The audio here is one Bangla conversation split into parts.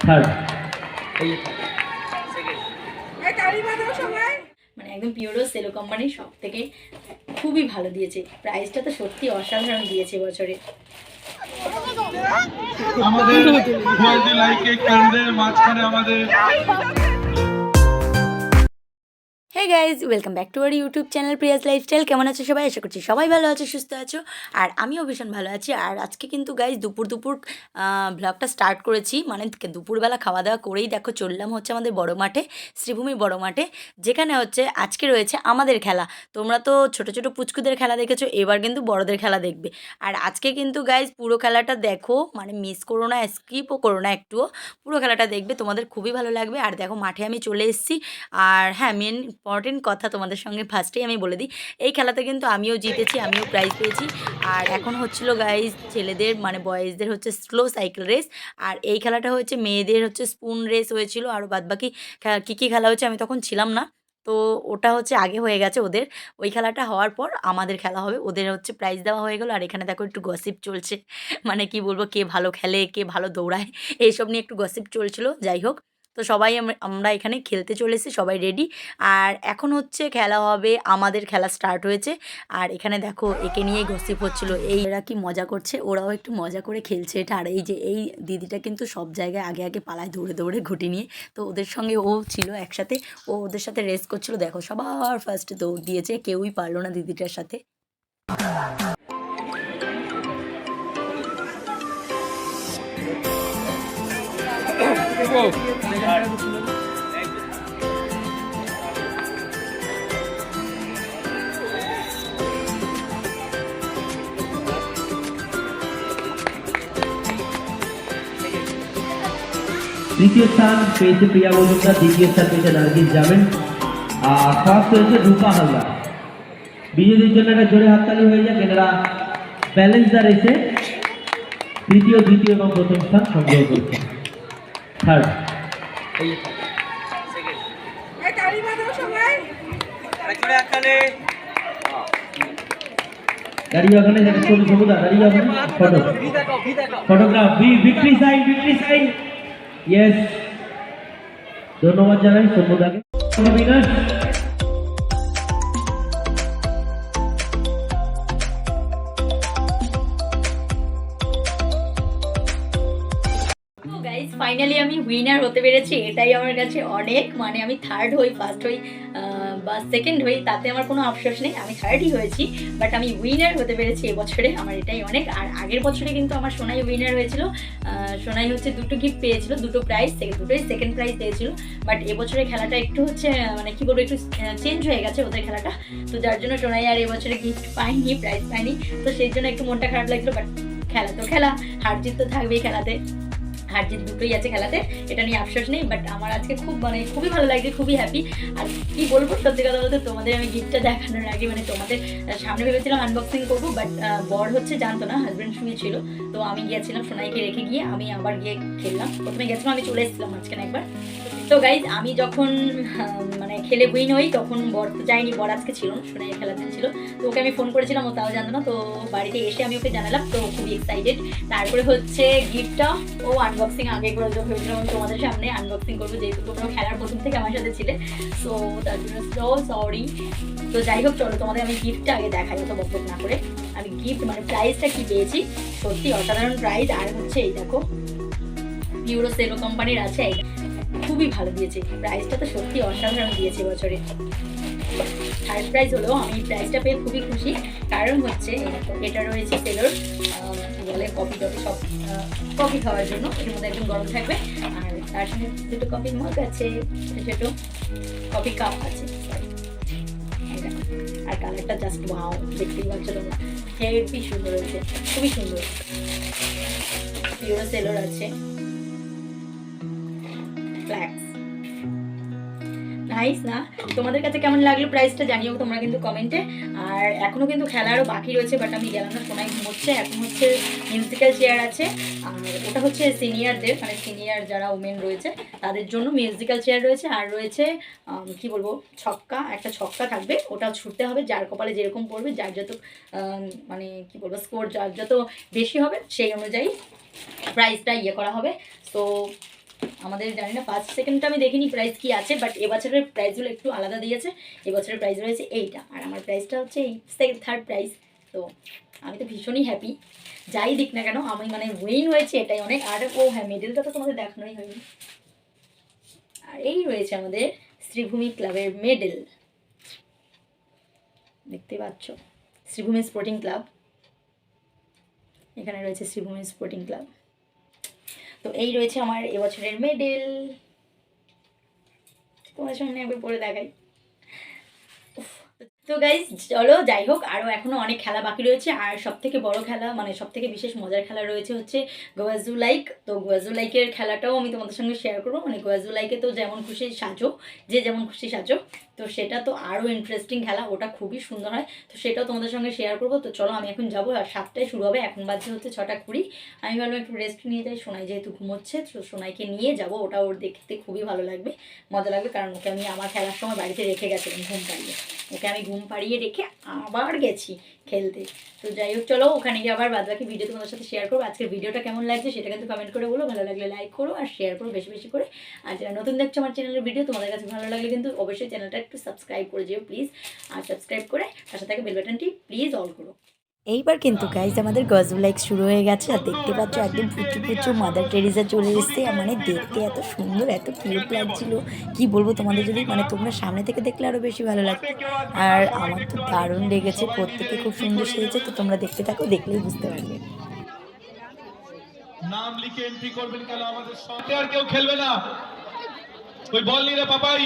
থার্ড মানে একদম পিওরো সেলো কোম্পানি সব থেকে খুবই ভালো দিয়েছে। প্রাইসটা তো সত্যি অসাধারণ দিয়েছে বছরে। আমাদের লাইকে কেন্দ্রের মাঝখানে আমাদের hey guys welcome back to our YouTube channel Priya's lifestyle কেমন আছো সবাই? আশা করছি সবাই ভালো আছো, সুস্থ আছো। আর আমিও ভীষণ ভালো আছি। আর আজকে কিন্তু গাইজ দুপুর দুপুর ব্লগটা স্টার্ট করেছি। মানে দুপুরবেলা খাওয়া দাওয়া করেই দেখো চললাম হচ্ছে আমাদের বড় মাঠে, শ্রীভূমি বড় মাঠে। যেখানে হচ্ছে আজকে রয়েছে আমাদের খেলা। তোমরা তো ছোটো ছোটো পুচকুদের খেলা দেখেছ, এবার কিন্তু বড়দের খেলা দেখবে। আর আজকে কিন্তু গাইজ পুরো খেলাটা দেখো। মানে মিস করো না স্কিপও করো না একটুও। পুরো খেলাটা দেখবে, তোমাদের খুবই ভালো লাগবে। আর দেখো মাঠে আমি চলে এসেছি। আর হ্যাঁ মেন ইম্পর্টেন্ট কথা তোমাদের সঙ্গে ফার্স্টেই আমি বলে দিই। এই খেলাতে কিন্তু আমিও জিতেছি, আমিও প্রাইজ পেয়েছি। আর এখন হচ্ছিল গাইজ ছেলেদের মানে বয়েজদের হচ্ছে স্লো সাইকেল রেস আর এই খেলাটা হচ্ছে মেয়েদের হচ্ছে স্পুন রেস হয়েছিল। আর বাদবাকি কী কী খেলা হয়েছে আমি তখন ছিলাম না। তো ওটা হচ্ছে আগে হয়ে গেছে ওদের। ওই খেলাটা হওয়ার পর আমাদের খেলা হবে। ওদের হচ্ছে প্রাইজ দেওয়া হয়ে গেলো। আর এখানে দেখো একটু গসিপ চলছে। মানে কি বলব, কে ভালো খেলে, কে ভালো দৌড়ায়, এইসব নিয়ে একটু গসিপ চলছিল। যাই হোক তো সবাই আমরা এখানে খেলতে চলেছি সবাই রেডি আর এখন হচ্ছে খেলা হবে, আমাদের খেলা স্টার্ট হয়েছে। আর এখানে দেখো, একে নিয়েই গসিপ হচ্ছিল। এই এরা কি মজা করছে? ওরাও একটু মজা করে খেলছে এটা। আর এই যে, এই দিদিটা কিন্তু সব জায়গায় আগে আগে পালায় দৌড়ে দৌড়ে ঘুটি নিয়ে। তো ওদের সঙ্গে ও ছিল একসাথে। ও ওদের সাথে রেস করছিল। দেখো, সবার ফার্স্টে দৌড় দিয়েছে। কেউই পারল না দিদিটার সাথে। তৃতীয় স্থান পেয়েছে প্রিয়া মজুমদার, দ্বিতীয় স্থান পেয়েছে নার্গিস জামিন। আর ফার্স্ট হয়েছে রূপা হালদার। বিজয়ীদের জন্য একটা জোরে হাততালি হয়ে যাক, এনারা ব্যালেন্সার এসে তৃতীয়, দ্বিতীয় এবং প্রথম স্থান সংগ্রহ করছে। থার্ড দাঁড়িয়ে ওখানে একটা ছবি সবুদা দাঁড়িয়ে ওখানে photo. Photograph victory sign victory sign yes ধন্যবাদ জানাই সভ্যতাকে গাইজ ফাইনালি আমি উইনার হতে পেরেছি, এটাই আমার কাছে অনেক মানে আমি থার্ড হই ফার্স্ট হই বা সেকেন্ড হই, তাতে আমার কোনো আফসোস নেই, আমি থার্ডই হয়েছি বাট আমি উইনার হতে পেরেছি এবছরে, আমার এটাই অনেক, আর আগের বছরে কিন্তু আমার সোনাই উইনার হয়েছিল সোনাই হচ্ছে দুটো গিফট পেয়েছিল, দুটো প্রাইজ দুটোই সেকেন্ড প্রাইজ পেয়েছিল বাট এবছরে খেলাটা একটু হচ্ছে মানে কি বলব, একটু চেঞ্জ হয়ে গেছে ওদের খেলাটা, তো যার জন্য সোনাই আর এবছরে গিফট পাইনি প্রাইজ পাইনি, তো সেই জন্য একটু মনটা খারাপ লাগছিল বাট খেলা তো খেলা হার জিত তো থাকবেই খেলাতে। হার জিত দুটোই আছে খেলাতে, এটা নিয়ে আফসোস নেই বাট আমার আজকে খুব মানে খুবই ভালো লাগছে, খুবই হ্যাপি আর কি বলব, সত্যি কথা বলতে তোমাদের আমি গিফটটা দেখানোর আগে মানে তোমাদের সামনে ভেবেছিলাম আনবক্সিং করব বাট বর হচ্ছে জানতো না হাজব্যান্ড শুয়েছিল তো আমি গিয়েছিলাম সোনাইকে রেখে গিয়ে, আমি আবার গিয়ে খেললাম। প্রথমে গেছিলাম, আমি চলে এসেছিলাম মাঝখানে একবার। তো গাইজ আমি যখন খেলে উইন হই, তখন বর তো যায়নি, বর আজকে ছিল না খেলাতে ছিল তো ওকে আমি ফোন করেছিলাম, ও তাও জানতো না, তো বাড়িতে এসে আমি ওকে জানালাম, তো খুবই এক্সাইটেড তারপরে হচ্ছে গিফটটা ও আনবক্সিং আগে করে যখন ভেবেছিলাম তোমাদের সামনে আনবক্সিং করব, যেহেতু তোমরা খেলার প্রথম থেকে আমার সাথে ছিলে। সো তার জন্য সো সরি তো যাই হোক, চলো তোমাদের আমি গিফটটা আগে দেখাই, অত বকবক না করে। আমি গিফট মানে প্রাইসটা কি পেয়েছি, সত্যি অসাধারণ প্রাইস আর হচ্ছে এই দেখো পিউরো সেলো কোম্পানির আছে খুবই ভালো দিয়েছে। প্রাইসটা তো সত্যি অসাধারণ দিয়েছে বছরে। থার্ড প্রাইজ হলো আমি প্রাইসটা পেয়ে খুবই খুশি। কারণ হচ্ছে, এটা রয়েছে সেলোর কি বলে কফি টফি সব কফি খাওয়ার জন্য। এর মধ্যে একদম গরম থাকবে। আর তার সঙ্গে দুটো কফি মগ আছে ছোটো কফি কাপ আছে। আর কালারটা জাস্ট ওয়াও দেখতেই পাচ্ছ তোমরা। হেভি সুন্দর হয়েছে, খুবই সুন্দর। পিওর সেলোর আছে। ফ্ল্যাক্স নাইস না? তোমাদের কাছে কেমন লাগল প্রাইসটা জানিও তোমরা কিন্তু কমেন্টে আর এখনও কিন্তু খেলা আরও বাকি রয়েছে বাট আমি গেলাম না, সোনাই ঘুমোচ্ছে। এখন হচ্ছে মিউজিক্যাল চেয়ার আছে। আর ওটা হচ্ছে সিনিয়রদের মানে সিনিয়র যারা ওমেন রয়েছে, তাদের জন্য মিউজিক্যাল চেয়ার রয়েছে। আর রয়েছে কি বলব, ছক্কা, একটা ছক্কা থাকবে। ওটা ছুটতে হবে, যার কপালে যেরকম পড়বে, যার যত মানে কি বলব স্কোর যার যত বেশি হবে, সেই অনুযায়ী প্রাইসটা ইয়ে করা হবে। তো আমাদের জানি না ফার্স্ট সেকেন্ডটা আমি দেখিনি প্রাইস কি আছে বাট এবছরের প্রাইসগুলো একটু আলাদা দিয়েছে। এবছরের প্রাইস রয়েছে এইটা, আর আমার প্রাইসটা হচ্ছে এই সেকেন্ড থার্ড প্রাইস তো আমি তো ভীষণই হ্যাপি যাই দিক না কেন, আমি মানে উইন হয়েছে এটাই অনেক, আর ও হ্যাঁ মেডেলটা তো তোমাদের দেখানোই হয়নি। আর এই রয়েছে আমাদের শ্রীভূমি ক্লাবের মেডেল দেখতে পাচ্ছ, শ্রীভূমি স্পোর্টিং ক্লাব এখানে রয়েছে শ্রীভূমি স্পোর্টিং ক্লাব তো এই রয়েছে আমার এবছরের মেডেল তোমার সামনে একবার পরে দেখাই। তো গাইজ চলো যাই হোক আরও এখনও অনেক খেলা বাকি রয়েছে। আর সব থেকে বড় খেলা মানে সব থেকে বিশেষ মজার খেলা রয়েছে হচ্ছে গোয়াজু লাইক তো গোয়াজু লাইকের খেলাটাও আমি তোমাদের সঙ্গে শেয়ার করব। মানে গোয়াজু লাইকে তো যেমন খুশি সাজো, যে যেমন খুশি সাজো। তো সেটা তো আরও ইন্টারেস্টিং খেলা, ওটা খুবই সুন্দর হয়। তো সেটাও তোমাদের সঙ্গে শেয়ার করব। তো চলো, আমি এখন যাব, আর সাতটায় শুরু হবে, এখন বাজে হচ্ছে ছটা কুড়ি। আমি ভাবলাম একটু রেস্ট নিয়ে যাই, সোনাই যেহেতু ঘুমোচ্ছে, তো সোনাইকে নিয়ে যাব। ওটা ওর দেখতে খুবই ভালো লাগবে, মজা লাগবে, কারণ ওকে আমি আমার খেলার সময় বাড়িতে রেখে গেছিলাম ঘুম পাড়িয়ে। ওকে আমি ঘুম পাড়িয়ে রেখে আবার গেছি খেলতে। তো যাই হোক, চলো ওখানে গিয়ে আবার বাদবাকি ভিডিও তোমাদের সাথে শেয়ার করব। আজকের ভিডিওটা কেমন লাগছে সেটা কিন্তু কমেন্ট করে বলো, ভালো লাগলে লাইক করো আর শেয়ার করো বেশি বেশি করে। আর যারা নতুন দেখছ আমার চ্যানেলের ভিডিও তোমাদের কাছে ভালো লাগলে কিন্তু অবশ্যই চ্যানেলটা একটু সাবস্ক্রাইব করে যেও প্লিজ আর সাবস্ক্রাইব করে পাশে থাকে বেল বাটনটি প্লিজ অল করো। এইবার কিন্তু গাইজ আমাদের গজল লাইক শুরু হয়ে গেছে, আর দেখতে পাচ্ছ একদম পুচু পুচু মাদার টেরিজা চলে এসছে মানে দেখতে এত সুন্দর, এত কিউট লাগছিল। কি বলব তোমাদের যদি মানে তোমরা সামনে থেকে দেখলে আরও বেশি ভালো লাগতো। আর আমার তো দারুণ লেগেছে, প্রত্যেকে খুব সুন্দর সেজেছে, তো তোমরা দেখতে থাকো, দেখলেই বুঝতে পারবে। নাম লিখে এন্ট্রি করবেন কেন আমাদের সঙ্গে আর কেউ খেলবে না। ওই বল নিয়ে পাপাই।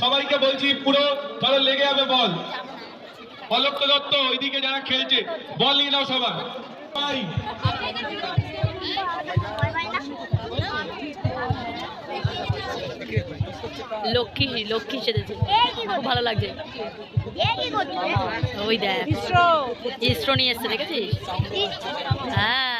সবাইকে বলছি, পুরো, ধরো লেগে যাবে বল পলক দত্ত ওইদিকে যারা খেলছে বল নিয়ে নাও সবার লক্ষ্মী লক্ষ্মী সেজেছে। খুব ভালো লাগছে। ওই দেখ। ইসরো। নিয়ে এসছে দেখেছিস? হ্যাঁ।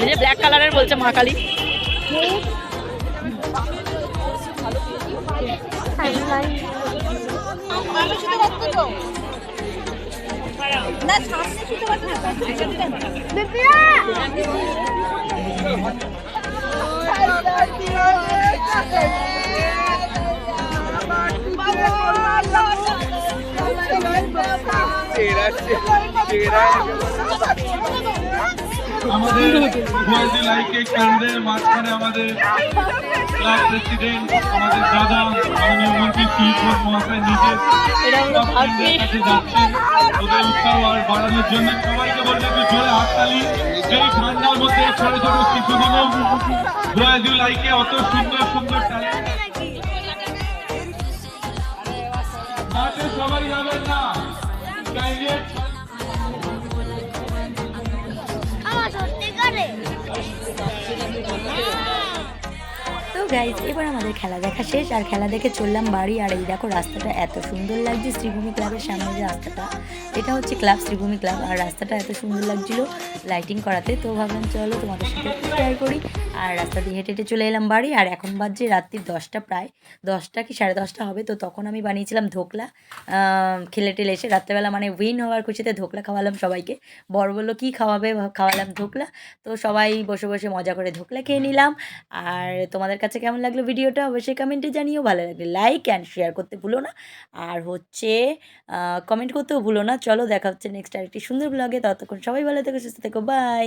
যে ব্ল্যাক কালারের বলছে মা কালী আমাদের গোয়ালদি লাইকে কেন্দ্রের মাঝখানে আমাদের ক্লাব প্রেসিডেন্ট আমাদের দাদা মাননীয় মন্ত্রী শিল্পন মহাশয় নিজে কেন্দ্রের কাছে যাচ্ছেন ওদের উৎসাহ আর বাড়ানোর জন্য সবাইকে বলতে একটু জোরে হাততালি এই ঠান্ডার মধ্যে ছোট ছোট শিশুগুলো গোয়ালদি লাইকে অত সুন্দর সুন্দর ট্যালেন্ট সবাই যাবেন না Gayriyet গাইজ এবার আমাদের খেলা দেখা শেষ। আর খেলা দেখে চললাম বাড়ি। আর এই দেখো রাস্তাটা এত সুন্দর লাগছে শ্রীভূমি ক্লাবের সামনে যে রাস্তাটা। এটা হচ্ছে ক্লাব, শ্রীভূমি ক্লাব। আর রাস্তাটা এত সুন্দর লাগছিল লাইটিং করাতে। তো ভাবলাম চলো তোমাদের সাথে শেয়ার করি। আর রাস্তা দিয়ে হেঁটে হেঁটে চলে এলাম বাড়ি। আর এখন বাজছে রাত্রির দশটা প্রায়। দশটা কি সাড়ে দশটা হবে? তো তখন আমি বানিয়েছিলাম ধোকলা। খেলে টেলে এসে রাত্রেবেলা মানে উইন হওয়ার খুশিতে ধোকলা খাওয়ালাম সবাইকে। বড় বলল, কী খাওয়াবে? খাওয়ালাম ধোকলা। তো সবাই বসে বসে মজা করে ধোকলা খেয়ে নিলাম। আর তোমাদের কাছে কেমন লাগল ভিডিওটা অবশ্যই কমেন্টে জানিও। ভালো লাগলে লাইক অ্যান্ড শেয়ার করতে ভুলো না। আর হচ্ছে কমেন্ট করতেও ভুলো না। চলো দেখা হচ্ছে নেক্সট আরেকটি সুন্দর ব্লগে ততক্ষণ সবাই ভালো থেকো, সুস্থ থেকো। বাই